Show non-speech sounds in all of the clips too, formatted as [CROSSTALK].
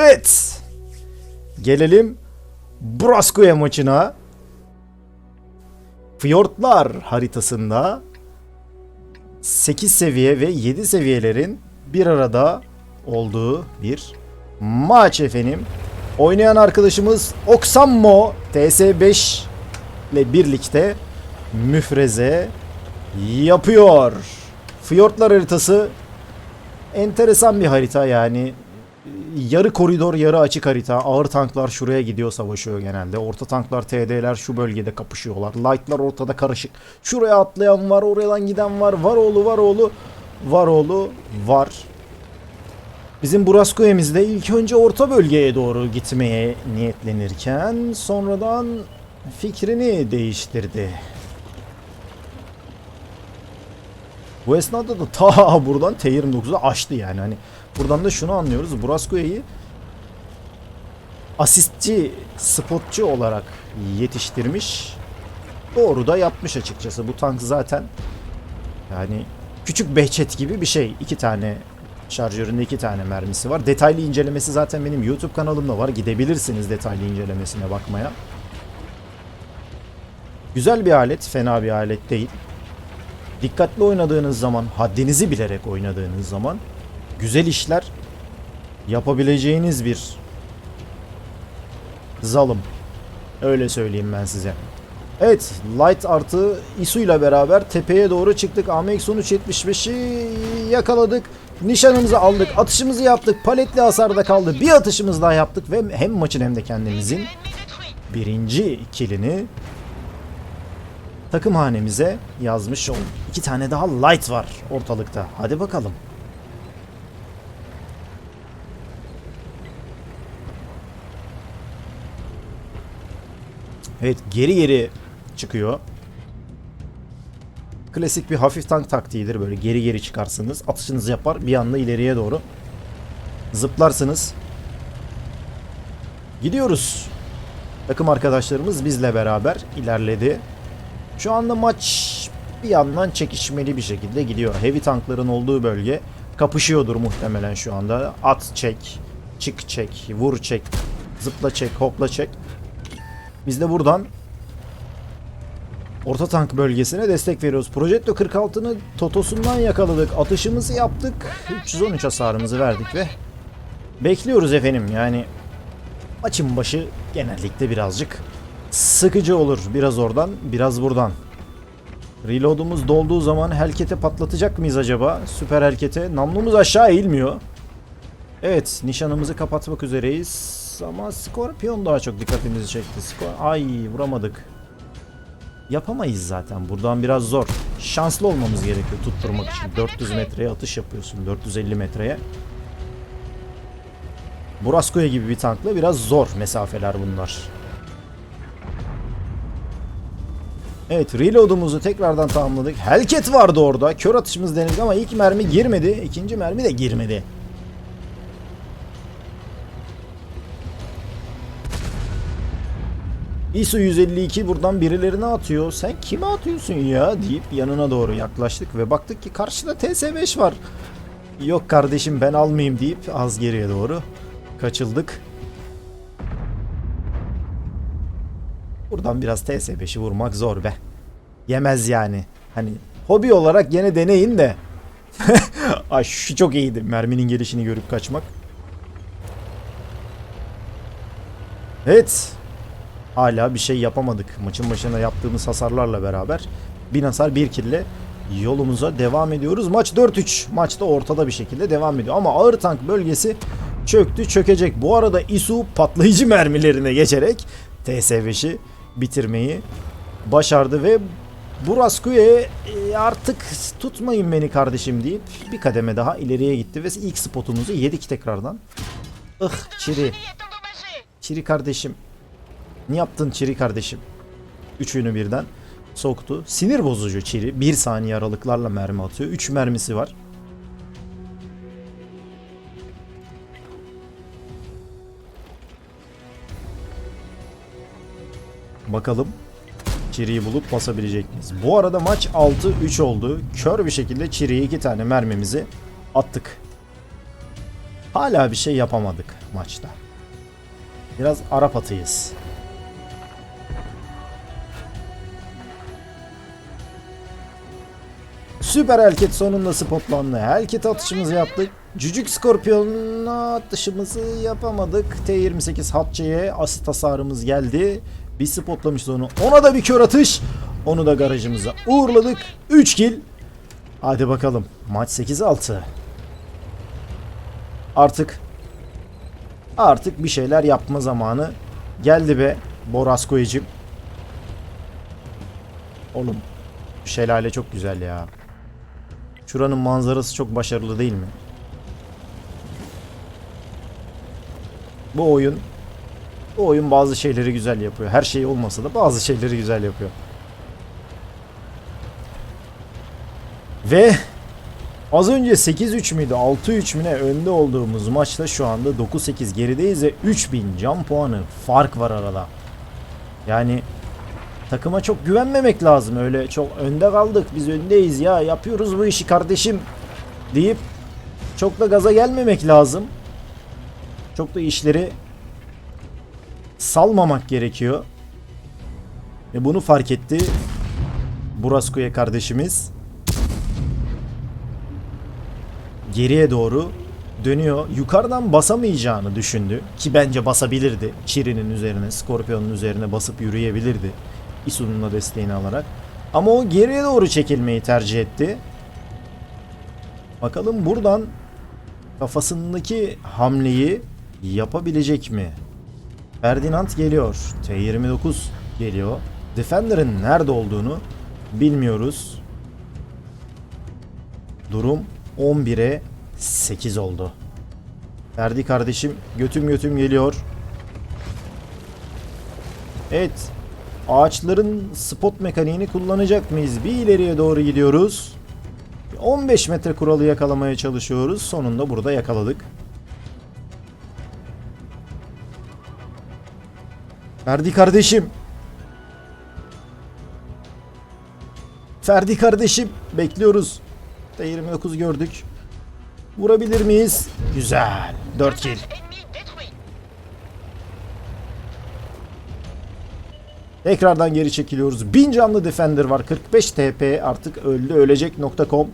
Evet. Gelelim Braskoya maçına. Fiyortlar haritasında 8 seviye ve 7 seviyelerin bir arada olduğu bir maç efendim. Oynayan arkadaşımız Oksammo TS5 ile birlikte müfreze yapıyor. Fiyortlar haritası enteresan bir harita yani. Yarı koridor yarı açık harita. Ağır tanklar şuraya gidiyor savaşıyor genelde. Orta tanklar TD'ler şu bölgede kapışıyorlar. Light'lar ortada karışık. Şuraya atlayan var, oradan giden var. Var oğlu var oğlu. Var oğlu var. Bizim Buraskoyemiz de ilk önce orta bölgeye doğru gitmeye niyetlenirken sonradan fikrini değiştirdi. Bu esnada da ta buradan T29'u açtı yani. Hani buradan da şunu anlıyoruz. Buraskoya'yı asistçi, spotçu olarak yetiştirmiş. Doğru da yapmış açıkçası. Bu tank zaten yani küçük Behçet gibi bir şey. İki tane şarjöründe iki tane mermisi var. Detaylı incelemesi zaten benim YouTube kanalımda var. Gidebilirsiniz detaylı incelemesine bakmaya. Güzel bir alet, fena bir alet değil. Dikkatli oynadığınız zaman, haddinizi bilerek oynadığınız zaman güzel işler yapabileceğiniz bir zalım. Öyle söyleyeyim ben size. Evet, Light artı Isu ile beraber tepeye doğru çıktık. AMX 1375'i yakaladık. Nişanımızı aldık, atışımızı yaptık. Paletli hasarda kaldı. Bir atışımız daha yaptık ve hem maçın hem de kendimizin birinci kilini takım hanemize yazmış olduk. İki tane daha light var ortalıkta. Hadi bakalım. Evet geri geri çıkıyor. Klasik bir hafif tank taktiğidir böyle geri geri çıkarsınız. Atışınızı yapar bir anda ileriye doğru zıplarsınız. Gidiyoruz. Takım arkadaşlarımız bizle beraber ilerledi. Şu anda maç bir yandan çekişmeli bir şekilde gidiyor. Heavy tankların olduğu bölge kapışıyordur muhtemelen şu anda. At çek, çık çek, vur çek, zıpla çek, hopla çek. Biz de buradan orta tank bölgesine destek veriyoruz. Projetto 46'nı totosundan yakaladık. Atışımızı yaptık. 313 hasarımızı verdik ve bekliyoruz efendim. Yani maçın başı genellikle birazcık sıkıcı olur. Biraz oradan, biraz buradan. Reload'umuz dolduğu zaman Helket'e patlatacak mıyız acaba? Süper Helket'e. Namlumuz aşağı eğilmiyor. Evet, nişanımızı kapatmak üzereyiz. Ama Scorpion daha çok dikkatimizi çekti. Skor Ay, vuramadık. Yapamayız zaten. Buradan biraz zor. Şanslı olmamız gerekiyor tutturmak için. 400 metreye atış yapıyorsun. 450 metreye. Buraskoya gibi bir tankla biraz zor mesafeler bunlar. Evet reload'umuzu tekrardan tamamladık. Helket vardı orada. Kör atışımız denedik ama ilk mermi girmedi. İkinci mermi de girmedi. ISO 152 buradan birilerine atıyor. Sen kime atıyorsun ya deyip yanına doğru yaklaştık ve baktık ki karşıda TS5 var. Yok kardeşim ben almayayım deyip az geriye doğru kaçıldık. Buradan biraz TS5'i vurmak zor be. Yemez yani. Hani hobi olarak yine deneyin de. [LAUGHS] Ay şu çok iyiydi. Merminin gelişini görüp kaçmak. Evet. Hala bir şey yapamadık. Maçın başında yaptığımız hasarlarla beraber. Bin hasar bir kille yolumuza devam ediyoruz. Maç 4-3. Maçta ortada bir şekilde devam ediyor. Ama ağır tank bölgesi çöktü çökecek. Bu arada ISU patlayıcı mermilerine geçerek TS5'i bitirmeyi başardı ve Buraskuya'ya e, artık tutmayın beni kardeşim deyip bir kademe daha ileriye gitti ve ilk spotumuzu yedik tekrardan. Ih Çiri. Çiri kardeşim. Ne yaptın Çiri kardeşim? Üçünü birden soktu. Sinir bozucu Çiri. Bir saniye aralıklarla mermi atıyor. Üç mermisi var. Bakalım Çiri'yi bulup basabilecek miyiz? Bu arada maç 6-3 oldu. Kör bir şekilde Çiri'ye iki tane mermimizi attık. Hala bir şey yapamadık. maçta. Biraz Arap atıyız. Süper Helket sonunda spotlandı. Helket atışımızı yaptık. Cücük Skorpion'la atışımızı yapamadık. T28 Hatçe'ye asit hasarımız geldi. Bir spotlamışız onu. Ona da bir kör atış. Onu da garajımıza uğurladık. 3 kill. Hadi bakalım. Maç 8-6. Artık artık bir şeyler yapma zamanı geldi be Boraskoyacım. Oğlum şelale çok güzel ya. Şuranın manzarası çok başarılı değil mi? Bu oyun bu oyun bazı şeyleri güzel yapıyor. Her şey olmasa da bazı şeyleri güzel yapıyor. Ve az önce 8-3 müydü 6-3 mü ne önde olduğumuz maçta şu anda 9-8 gerideyiz ve 3000 can puanı fark var arada. Yani takıma çok güvenmemek lazım. Öyle çok önde kaldık biz öndeyiz ya yapıyoruz bu işi kardeşim deyip çok da gaza gelmemek lazım. Çok da işleri salmamak gerekiyor. Ve bunu fark etti Burasko'ya kardeşimiz. Geriye doğru dönüyor. Yukarıdan basamayacağını düşündü. Ki bence basabilirdi. Chiri'nin üzerine, Scorpion'un üzerine basıp yürüyebilirdi. Isu'nun da desteğini alarak. Ama o geriye doğru çekilmeyi tercih etti. Bakalım buradan kafasındaki hamleyi yapabilecek mi? Ferdinand geliyor. T29 geliyor. Defender'ın nerede olduğunu bilmiyoruz. Durum 11'e 8 oldu. Ferdi kardeşim götüm götüm geliyor. Evet. Ağaçların spot mekaniğini kullanacak mıyız? Bir ileriye doğru gidiyoruz. 15 metre kuralı yakalamaya çalışıyoruz. Sonunda burada yakaladık. Ferdi kardeşim. Ferdi kardeşim bekliyoruz. T29 gördük. Vurabilir miyiz? Güzel. 4 kill. Tekrardan geri çekiliyoruz. 1000 canlı Defender var. 45 TP artık öldü ölecek.com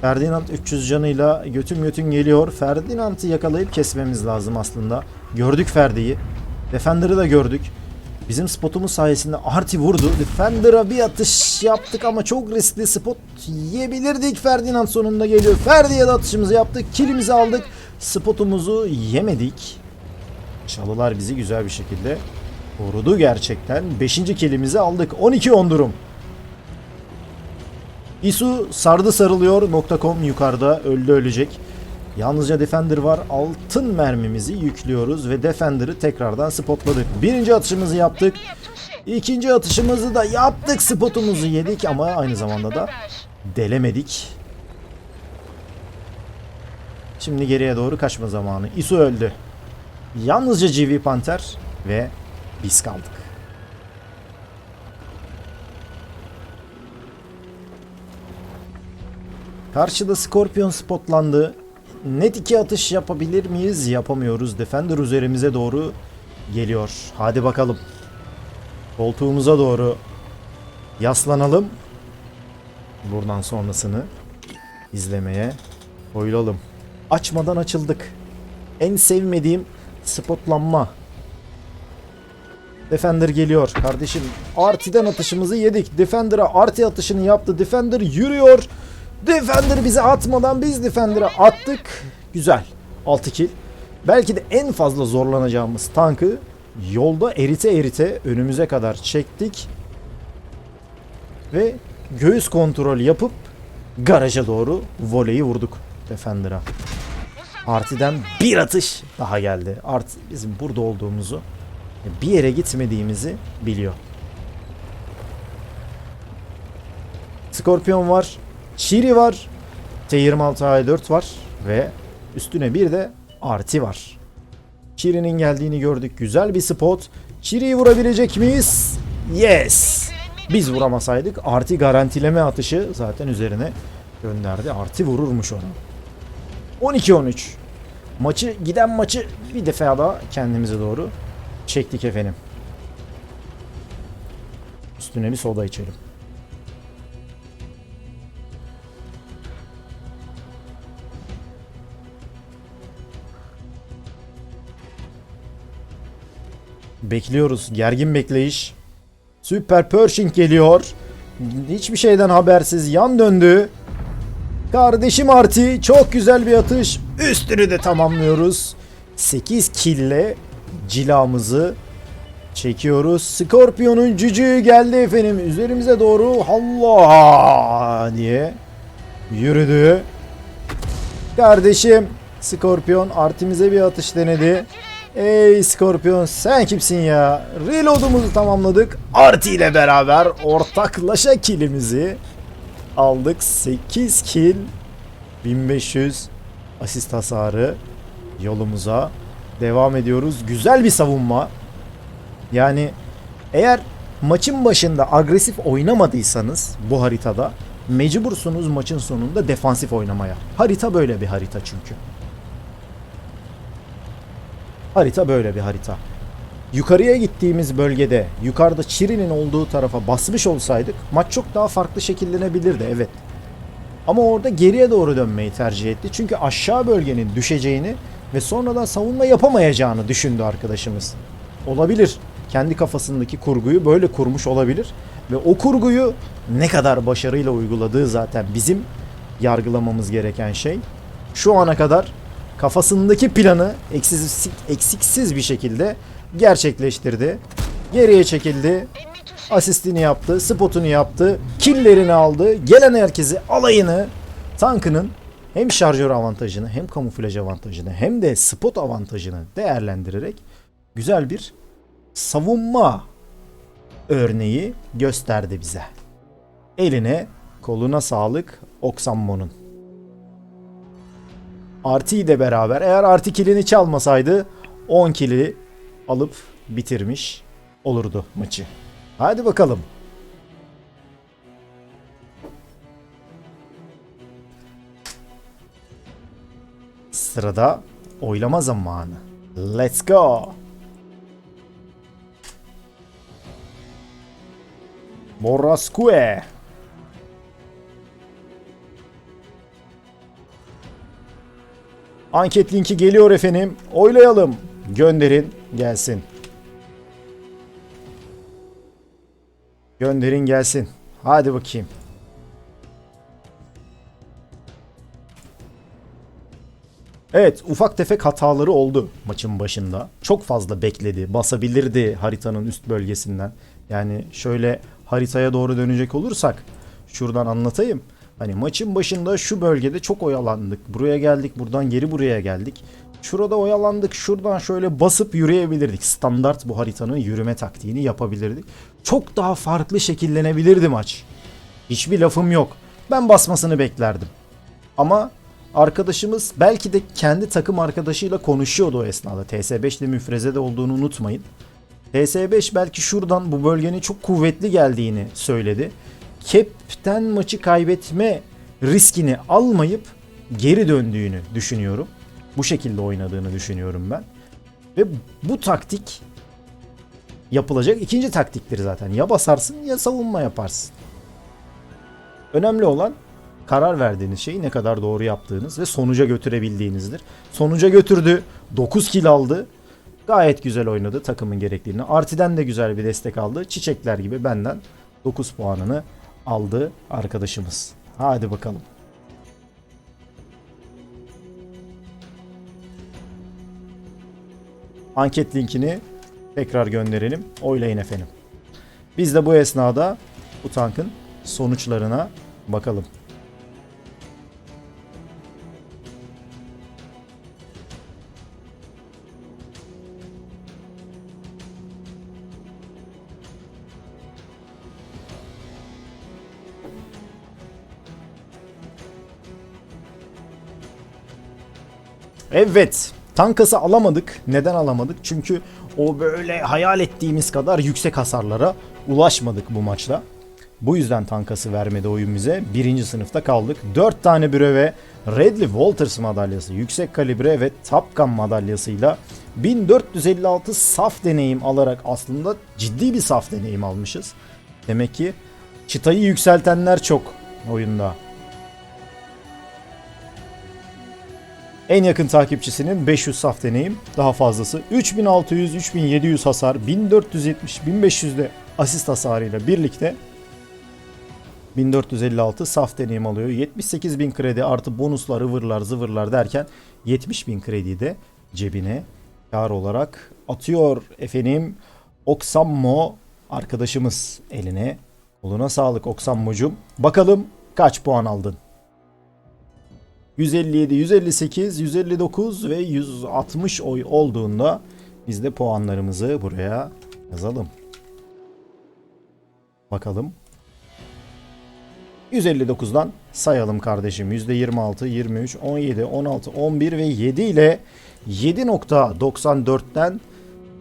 Ferdinand 300 canıyla götüm götün geliyor. Ferdinand'ı yakalayıp kesmemiz lazım aslında. Gördük Ferdi'yi. Defender'ı da gördük. Bizim spotumuz sayesinde Arti vurdu. Defender'a bir atış yaptık ama çok riskli spot yiyebilirdik. Ferdinand sonunda geliyor. Ferdi'ye de atışımızı yaptık. Kilimizi aldık. Spotumuzu yemedik. Çalılar bizi güzel bir şekilde korudu gerçekten. 5. kilimizi aldık. 12-10 durum. İsu sardı sarılıyor. .com yukarıda öldü ölecek. Yalnızca Defender var. Altın mermimizi yüklüyoruz ve Defender'ı tekrardan spotladık. Birinci atışımızı yaptık. İkinci atışımızı da yaptık. Spotumuzu yedik ama aynı zamanda da delemedik. Şimdi geriye doğru kaçma zamanı. İsu öldü. Yalnızca GV Panther ve biz kaldık. Karşıda Scorpion spotlandı. Net iki atış yapabilir miyiz? Yapamıyoruz. Defender üzerimize doğru geliyor. Hadi bakalım. Koltuğumuza doğru yaslanalım. Buradan sonrasını izlemeye koyulalım. Açmadan açıldık. En sevmediğim spotlanma. Defender geliyor kardeşim. Arti'den atışımızı yedik. Defender'a Arti atışını yaptı. Defender yürüyor. Defender bize atmadan biz Defender'a attık. Güzel. 6 kill. Belki de en fazla zorlanacağımız tankı yolda erite erite önümüze kadar çektik. Ve göğüs kontrol yapıp garaja doğru voleyi vurduk Defender'a. Arti'den bir atış daha geldi. Arti bizim burada olduğumuzu bir yere gitmediğimizi biliyor. Scorpion var. Chiri var. T26A4 var. Ve üstüne bir de Arti var. Chiri'nin geldiğini gördük. Güzel bir spot. Chiri'yi vurabilecek miyiz? Yes. Biz vuramasaydık Arti garantileme atışı zaten üzerine gönderdi. Arti vururmuş onu. 12-13. Maçı giden maçı bir defa daha kendimize doğru çektik efendim. Üstüne bir soda içelim. Bekliyoruz. Gergin bekleyiş. Süper Pershing geliyor. Hiçbir şeyden habersiz yan döndü. Kardeşim Arti çok güzel bir atış. Üstünü de tamamlıyoruz. 8 kille cilamızı çekiyoruz. Scorpion'un cücüğü geldi efendim. Üzerimize doğru Allah diye yürüdü. Kardeşim Scorpion Artimize bir atış denedi. Ey Scorpion sen kimsin ya? Reload'umuzu tamamladık. Arti ile beraber ortaklaşa kilimizi aldık. 8 kill 1500 asist hasarı yolumuza devam ediyoruz. Güzel bir savunma. Yani eğer maçın başında agresif oynamadıysanız bu haritada mecbursunuz maçın sonunda defansif oynamaya. Harita böyle bir harita çünkü. Harita böyle bir harita. Yukarıya gittiğimiz bölgede yukarıda Çiri'nin olduğu tarafa basmış olsaydık maç çok daha farklı şekillenebilirdi evet. Ama orada geriye doğru dönmeyi tercih etti. Çünkü aşağı bölgenin düşeceğini ve sonradan savunma yapamayacağını düşündü arkadaşımız. Olabilir. Kendi kafasındaki kurguyu böyle kurmuş olabilir. Ve o kurguyu ne kadar başarıyla uyguladığı zaten bizim yargılamamız gereken şey. Şu ana kadar kafasındaki planı eksiksiz, eksiksiz bir şekilde gerçekleştirdi. Geriye çekildi. Asistini yaptı, spotunu yaptı, killerini aldı. Gelen herkesi alayını tankının hem şarjör avantajını hem kamuflaj avantajını hem de spot avantajını değerlendirerek güzel bir savunma örneği gösterdi bize. Eline koluna sağlık Oksammo'nun. Arti ile beraber eğer Arti kilini çalmasaydı 10 kili alıp bitirmiş olurdu maçı. Hadi bakalım. Sırada oylama zamanı. Let's go. Borrasque. Anket linki geliyor efendim. Oylayalım. Gönderin gelsin. Gönderin gelsin. Hadi bakayım. Evet ufak tefek hataları oldu maçın başında. Çok fazla bekledi. Basabilirdi haritanın üst bölgesinden. Yani şöyle haritaya doğru dönecek olursak şuradan anlatayım. Hani maçın başında şu bölgede çok oyalandık. Buraya geldik, buradan geri buraya geldik. Şurada oyalandık, şuradan şöyle basıp yürüyebilirdik. Standart bu haritanın yürüme taktiğini yapabilirdik. Çok daha farklı şekillenebilirdi maç. Hiçbir lafım yok. Ben basmasını beklerdim. Ama arkadaşımız belki de kendi takım arkadaşıyla konuşuyordu o esnada. TS5 ile müfrezede olduğunu unutmayın. TS5 belki şuradan bu bölgenin çok kuvvetli geldiğini söyledi. Kep'ten maçı kaybetme riskini almayıp geri döndüğünü düşünüyorum. Bu şekilde oynadığını düşünüyorum ben. Ve bu taktik yapılacak ikinci taktiktir zaten. Ya basarsın ya savunma yaparsın. Önemli olan karar verdiğiniz şeyi ne kadar doğru yaptığınız ve sonuca götürebildiğinizdir. Sonuca götürdü. 9 kill aldı. Gayet güzel oynadı takımın gerektiğini. Arti'den de güzel bir destek aldı. Çiçekler gibi benden 9 puanını aldı arkadaşımız. Hadi bakalım. Anket linkini tekrar gönderelim. Oylayın efendim. Biz de bu esnada bu tankın sonuçlarına bakalım. Evet. Tankası alamadık. Neden alamadık? Çünkü o böyle hayal ettiğimiz kadar yüksek hasarlara ulaşmadık bu maçta. Bu yüzden tankası vermedi oyun bize. Birinci sınıfta kaldık. 4 tane breve Redley Walters madalyası, yüksek kalibre ve Top Gun madalyasıyla 1456 saf deneyim alarak aslında ciddi bir saf deneyim almışız. Demek ki çıtayı yükseltenler çok oyunda. En yakın takipçisinin 500 saf deneyim, daha fazlası 3600, 3700 hasar, 1470, 1500 de asist hasarıyla birlikte 1456 saf deneyim alıyor. 78.000 kredi artı bonuslar, ıvırlar, zıvırlar derken 70.000 krediyi de cebine kar olarak atıyor efendim. Oksammo arkadaşımız eline. Koluna sağlık Oksammo'cum. Bakalım kaç puan aldın? 157, 158, 159 ve 160 oy olduğunda biz de puanlarımızı buraya yazalım. Bakalım 159'dan sayalım kardeşim. %26, 23, 17, 16, 11 ve 7 ile 7.94'ten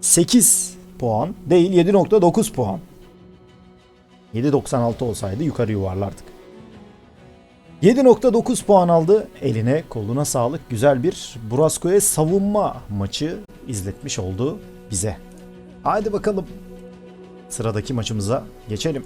8 puan değil 7.9 puan. 7.96 olsaydı yukarı yuvarlardık. 7.9 puan aldı. Eline koluna sağlık. Güzel bir Burasko'ya savunma maçı izletmiş oldu bize. Haydi bakalım sıradaki maçımıza geçelim.